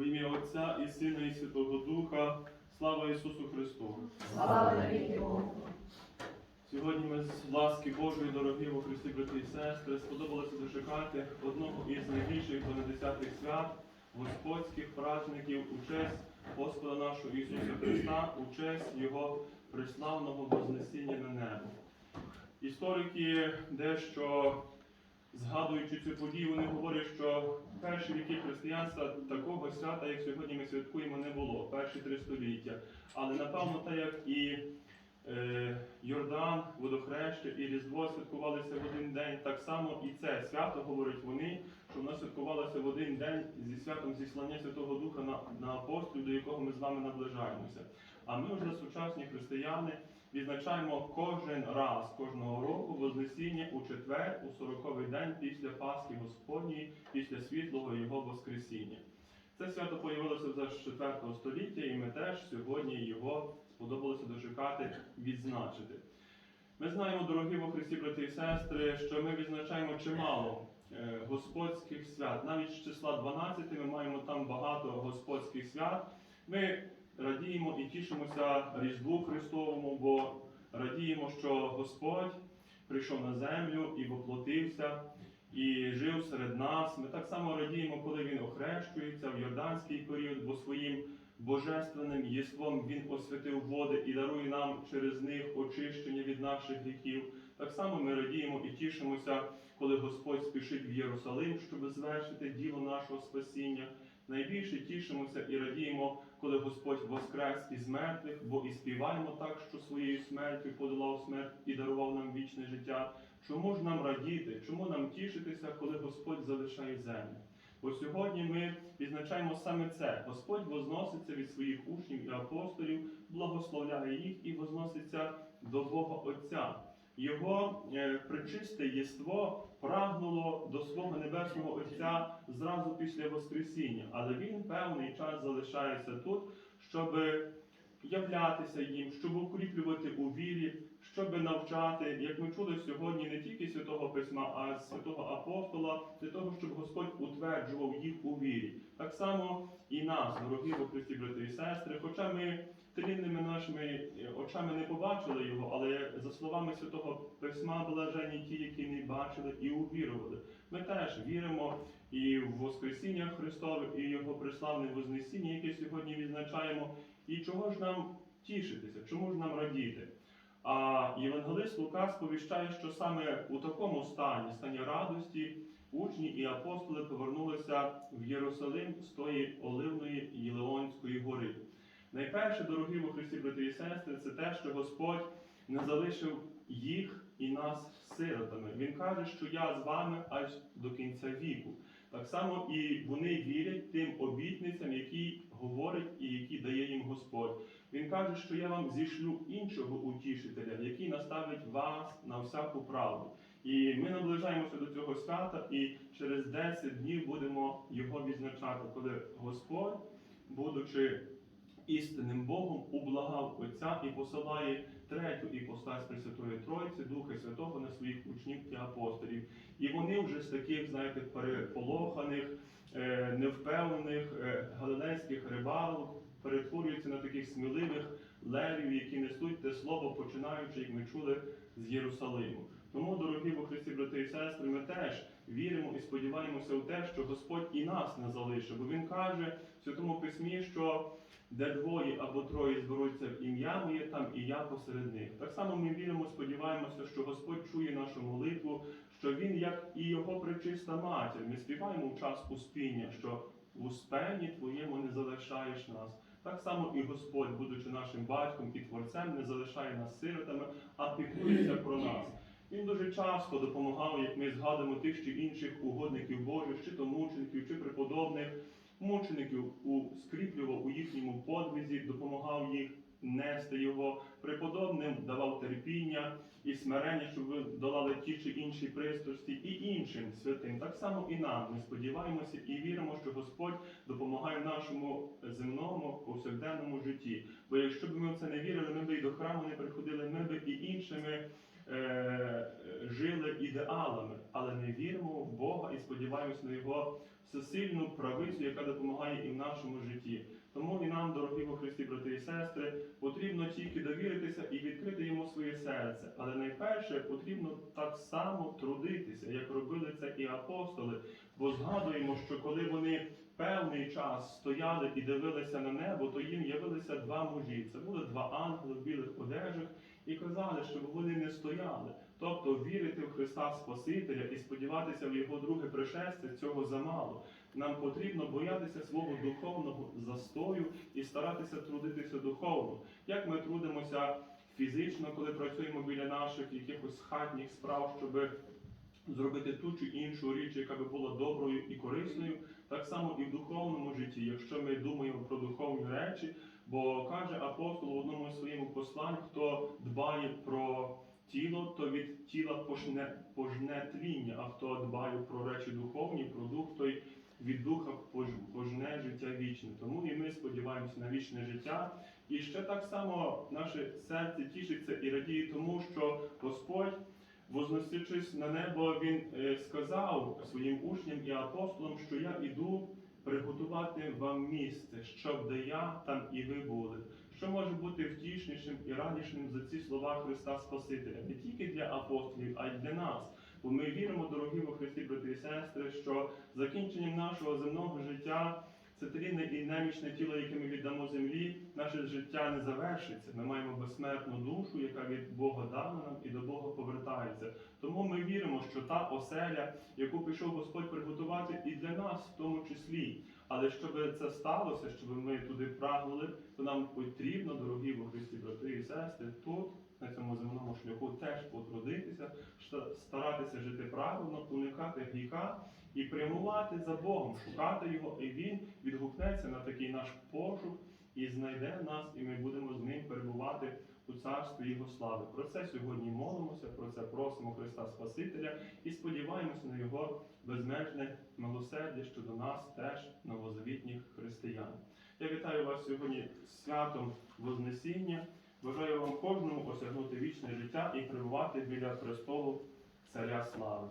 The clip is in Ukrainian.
В ім'я Отця і Сина, і Святого Духа. Слава Ісусу Христу! Слава Богу. Сьогодні ми з ласки Божої, дорогі во Христі, брати і сестри, сподобалося дочекати одного із найбільших понедесятих свят, господських праздників у честь Господа нашого Ісуса Христа, у честь Його преславного Вознесіння на небо. Історики дещо згадуючи цю подію, вони говорять, що перші віки християнства такого свята, як сьогодні ми святкуємо, не було, перші три століття. Але напевно, так як і е, Йордан, водохреща і Різдво святкувалися в один день, так само і це свято, говорять вони, що воно святкувалося в один день зі святом зіслання Святого Духа на, на апостолів, до якого ми з вами наближаємося. А ми вже сучасні християни відзначаємо кожен раз кожного року Вознесіння у четвер, у сороковий день після Пасхи Господньої, після світлого Його Воскресіння. Це свято появилося вже з 4 століття, і ми теж сьогодні його сподобалося дочекати, відзначити. Ми знаємо, дорогі во Христі, брати і сестри, що ми відзначаємо чимало е, господських свят. Навіть з числа 12 ми маємо там багато господських свят. Ми радіємо і тішимося Різдву Христовому, бо радіємо, що Господь прийшов на землю і воплотився, і жив серед нас. Ми так само радіємо, коли Він охрещується в Йорданський період, бо своїм божественним єством Він освятив води і дарує нам через них очищення від наших гріхів. Так само ми радіємо і тішимося, коли Господь спішить в Єрусалим, щоб звершити діло нашого спасіння. Найбільше тішимося і радіємо, коли Господь воскрес із мертвих, бо і співаємо так, що своєю смертю подолав смерть і дарував нам вічне життя. Чому ж нам радіти? Чому нам тішитися, коли Господь залишає землю? Бо сьогодні ми відзначаємо саме це. Господь возноситься від своїх учнів і апостолів, благословляє їх і возноситься до Бога Отця. Його е, причисте єство прагнуло до свого небесного Отця зразу після Воскресіння, але він певний час залишається тут, щоб являтися їм, щоб укріплювати у вірі, щоб навчати, як ми чули сьогодні, не тільки святого письма, а й святого апостола, для того, щоб Господь утверджував їх у вірі. Так само і нас, дорогі Христі, брати і сестри, хоча ми тлінними нашими е, очами не побачили його, але за словами святого письма блажені ті, які не бачили і увірували. Ми теж віримо і в Воскресіння Христове, і Його преславне Вознесіння, яке сьогодні відзначаємо. І чого ж нам тішитися, чому ж нам радіти? А Євангелист Лука сповіщає, що саме у такому стані, стані радості, учні і апостоли повернулися в Єрусалим з тої Оливної Єлеонської гори. Найперше, дорогі во Христі, брати і сестри, це те, що Господь не залишив їх і нас сиротами. Він каже, що я з вами аж до кінця віку. Так само і вони вірять тим обітницям, які говорить і які дає їм Господь. Він каже, що я вам зішлю іншого утішителя, який наставить вас на всяку правду. І ми наближаємося до цього свята, і через 10 днів будемо його відзначати, коли Господь, будучи істинним Богом, ублагав Отця і посилає третю іпостась Пресвятої Троїці, Духа Святого на своїх учнів і апостолів. І вони вже з таких, знаєте, переполоханих, е, невпевнених е, галилейських рибалок перетворюються на таких сміливих левів, які несуть те слово, починаючи, як ми чули, з Єрусалиму. Тому, дорогі во Христі, брати і сестри, ми теж віримо і сподіваємося в те, що Господь і нас не залишив. Бо Він каже в Святому Письмі, що де двоє або троє зберуться в ім'я моє, там і я посеред них. Так само ми віримо, сподіваємося, що Господь чує нашу молитву, що Він, як і його пречиста матір, ми співаємо в час успіння, що в успенні твоєму не залишаєш нас. Так само і Господь, будучи нашим батьком і творцем, не залишає нас сиротами, а піклується про нас. Він дуже часто допомагав, як ми згадуємо тих чи інших угодників Божих, чи то мучеників, чи преподобних мучеників у скріплював у їхньому подвизі, допомагав їх нести його, преподобним давав терпіння і смирення, щоб ви долали ті чи інші пристрасті, і іншим святим. Так само і нам. Ми сподіваємося і віримо, що Господь допомагає в нашому земному повсякденному житті. Бо якщо б ми в це не вірили, ми б і до храму не приходили, ми б і іншими ідеалами, але не віримо в Бога і сподіваємося на Його всесильну правицю, яка допомагає і в нашому житті. Тому і нам, дорогі во Христі, брати і сестри, потрібно тільки довіритися і відкрити йому своє серце. Але найперше потрібно так само трудитися, як робили це і апостоли. Бо згадуємо, що коли вони певний час стояли і дивилися на небо, то їм явилися два мужі. Це були два ангели в білих одежах і казали, щоб вони не стояли. Тобто вірити в Христа Спасителя і сподіватися в Його друге пришестя цього замало. Нам потрібно боятися свого духовного застою і старатися трудитися духовно. Як ми трудимося фізично, коли працюємо біля наших якихось хатніх справ, щоб зробити ту чи іншу річ, яка би була доброю і корисною, так само і в духовному житті, якщо ми думаємо про духовні речі, бо каже апостол в одному своєму посланні, хто дбає про тіло, то від тіла пожне, пожне тління, а хто дбає про речі духовні, про дух, той від духа пожне життя вічне. Тому і ми сподіваємося на вічне життя. І ще так само наше серце тішиться і радіє тому, що Господь, возносившись на небо, Він е, сказав своїм учням і апостолам, що я іду приготувати вам місце, щоб де я, там і ви були. Що може бути втішнішим і радішним за ці слова Христа Спасителя, не тільки для апостолів, а й для нас. Бо ми віримо, дорогі во Христі, брати і сестри, що закінченням нашого земного життя це тлінне і немічне тіло, яке ми віддамо землі, наше життя не завершиться. Ми маємо безсмертну душу, яка від Бога дана нам і до Бога повертається. Тому ми віримо, що та оселя, яку пішов Господь приготувати і для нас в тому числі. Але щоб це сталося, щоб ми туди прагнули, то нам потрібно, дорогі во брати і сестри, тут, на цьому земному шляху, теж потрудитися, старатися жити правильно, уникати гріха і прямувати за Богом, шукати його, і він відгукнеться на такий наш пошук і знайде нас, і ми будемо з ним перебувати у царстві Його слави. Про це сьогодні молимося, про це просимо Христа Спасителя і сподіваємося на Його безмежне милосердя щодо нас, теж новозавітніх християн. Я вітаю вас сьогодні святом Вознесіння. Бажаю вам кожному осягнути вічне життя і прибувати біля престолу Царя Слави.